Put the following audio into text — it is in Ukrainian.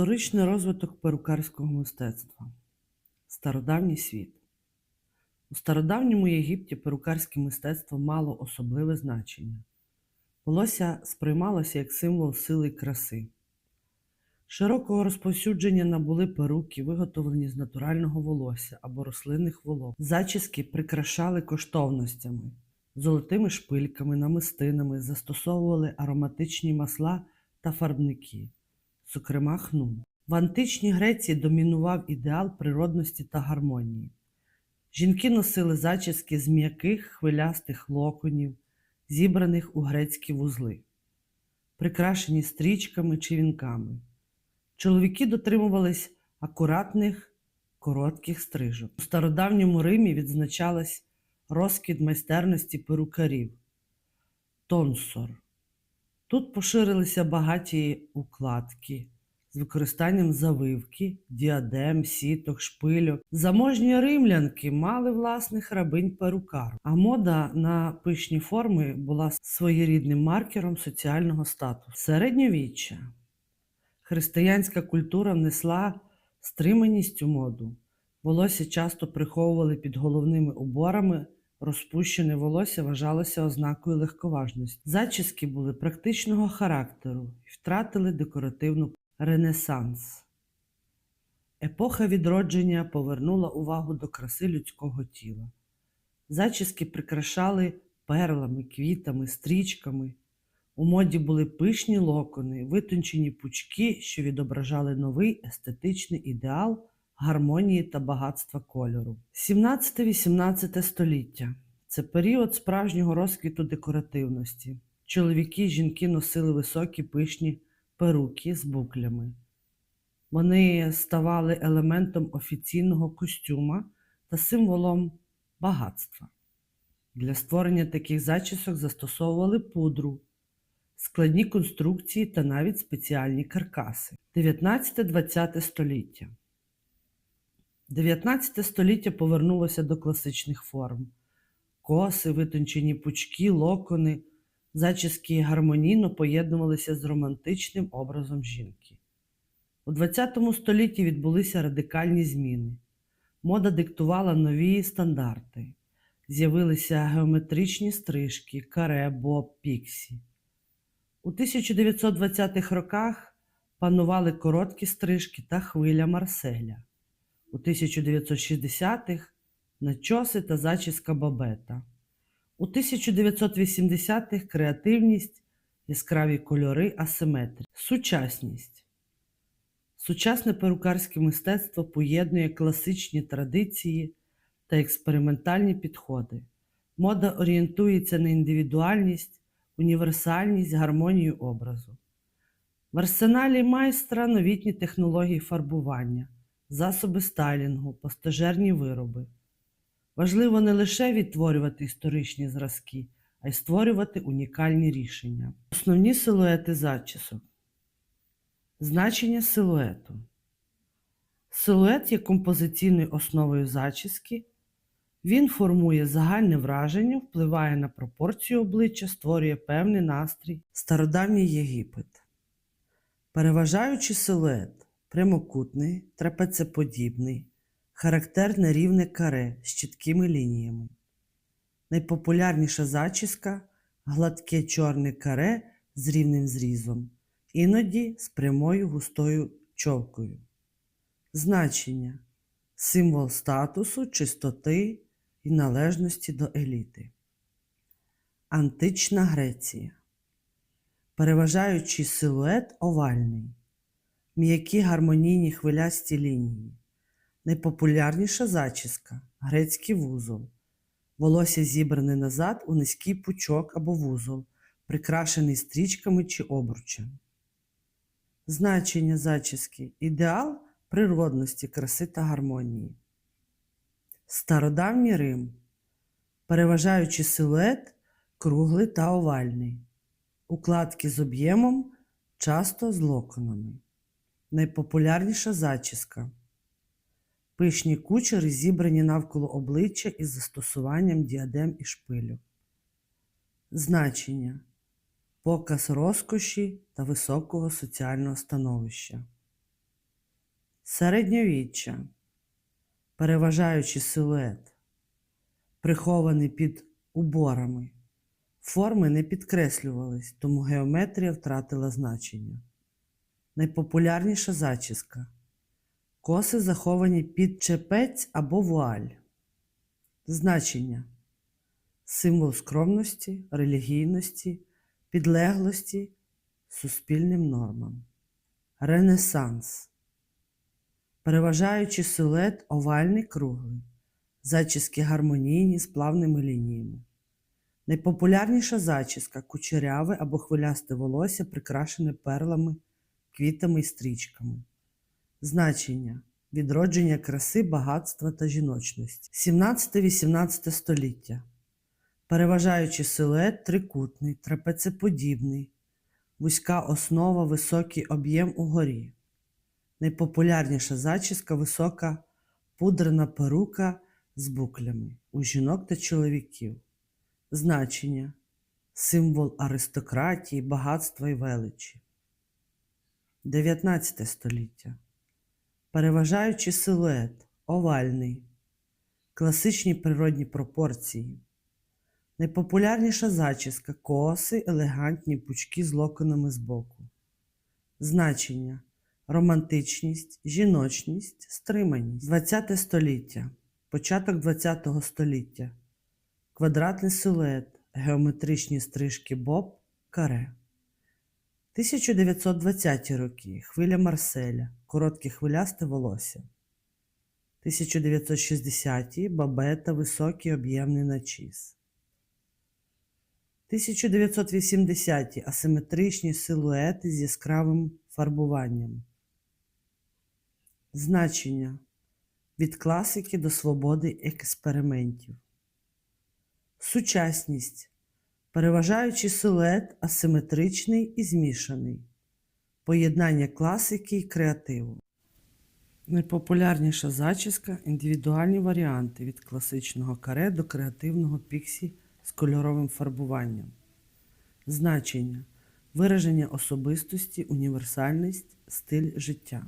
Історичний розвиток перукарського мистецтва. Стародавній світ. У стародавньому Єгипті перукарське мистецтво мало особливе значення. Волосся сприймалося як символ сили й краси. Широкого розповсюдження набули перуки, виготовлені з натурального волосся або рослинних волок. Зачіски прикрашали коштовностями, золотими шпильками, намистинами, застосовували ароматичні масла та фарбники зокрема хну. В античній Греції домінував ідеал природності та гармонії. Жінки носили зачіски з м'яких хвилястих локонів, зібраних у грецькі вузли, прикрашені стрічками чи вінками. Чоловіки дотримувались акуратних, коротких стрижок. У стародавньому Римі відзначалась розквіт майстерності перукарів тонсор. Тут поширилися багаті укладки з використанням завивки, діадем, сіток, шпильок. Заможні римлянки мали власних рабинь перукар, а мода на пишні форми була своєрідним маркером соціального статусу. Середньовіччя. Християнська культура внесла стриманість у моду. Волосся часто приховували під головними уборами. Розпущене волосся вважалося ознакою легковажності. Зачіски були практичного характеру і втратили декоративну ренесанс. Епоха відродження повернула увагу до краси людського тіла. Зачіски прикрашали перлами, квітами, стрічками. У моді були пишні локони, витончені пучки, що відображали новий естетичний ідеал гармонії та багатства кольору. 17-18 століття це період справжнього розквіту декоративності. Чоловіки і жінки носили високі пишні перуки з буклями. Вони ставали елементом офіційного костюма та символом багатства. Для створення таких зачісок застосовували пудру, складні конструкції та навіть спеціальні каркаси. 19-20 століття. 19 століття повернулося до класичних форм. Коси, витончені пучки, локони, зачіски гармонійно поєднувалися з романтичним образом жінки. У ХХ столітті відбулися радикальні зміни. Мода диктувала нові стандарти. З'явилися геометричні стрижки, каре, боб, піксі. У 1920-х роках панували короткі стрижки та хвиля Марселя у 1960-х начоси та зачіска бабета. У 1980-х креативність, яскраві кольори, асиметрія. Сучасність. Сучасне перукарське мистецтво поєднує класичні традиції та експериментальні підходи. Мода орієнтується на індивідуальність, універсальність, гармонію образу. В арсеналі майстра новітні технології фарбування засоби стайлінгу, постажерні вироби. Важливо не лише відтворювати історичні зразки, а й створювати унікальні рішення. Основні силуети зачісок. Значення силуету. Силует є композиційною основою зачіски. Він формує загальне враження, впливає на пропорцію обличчя, створює певний настрій. Стародавній Єгипет. Переважаючи силует прямокутний, трапецеподібний, характерне рівне каре з чіткими лініями. Найпопулярніша зачіска гладке чорне каре з рівним зрізом, іноді з прямою густою човкою. Значення символ статусу, чистоти і належності до еліти. Антична Греція. Переважаючий силует овальний м'які гармонійні хвилясті лінії. Найпопулярніша зачіска грецький вузол. Волосся зібране назад у низький пучок або вузол, прикрашений стрічками чи обручем. Значення зачіски ідеал природності, краси та гармонії. Стародавній Рим. Переважаючи силует круглий та овальний. Укладки з об'ємом, часто з локонами. Найпопулярніша зачіска. Пишні кучери зібрані навколо обличчя із застосуванням діадем і шпилю. Значення показ розкоші та високого соціального становища. Середньовіччя. Переважаючий силует. Прихований під уборами. Форми не підкреслювались, тому геометрія втратила значення. Найпопулярніша зачіска. Коси заховані під чепець або вуаль. Значення. Символ скромності, релігійності, підлеглості суспільним нормам. Ренесанс. Переважаючи силует овальний круглий. Зачіски гармонійні з плавними лініями. Найпопулярніша зачіска кучеряве або хвилясте волосся, прикрашене перлами, квітами і стрічками. Значення відродження краси, багатства та жіночності. 17-18 століття. Переважаючи силует трикутний, трапецеподібний, вузька основа, високий об'єм угорі. Найпопулярніша зачіска висока пудрена перука з буклями у жінок та чоловіків. Значення символ аристократії, багатства і величі. 19 століття. Переважаючи силует, овальний, класичні природні пропорції. Найпопулярніша зачіска коси, елегантні пучки з локонами збоку. Значення романтичність, жіночність, стриманість. 20 століття. Початок 20 століття. Квадратний силует, геометричні стрижки Боб, каре. 1920 роки. Хвиля Марселя. Коротке хвилясте волосся. 1960-ті бабета, високий об'ємний начіс. 1980-ті асиметричні силуети з яскравим фарбуванням. Значення від класики до свободи експериментів. Сучасність. Переважаючий силует асиметричний і змішаний. Поєднання класики і креативу. Найпопулярніша зачіска індивідуальні варіанти від класичного каре до креативного піксі з кольоровим фарбуванням. Значення вираження особистості, універсальність, стиль життя.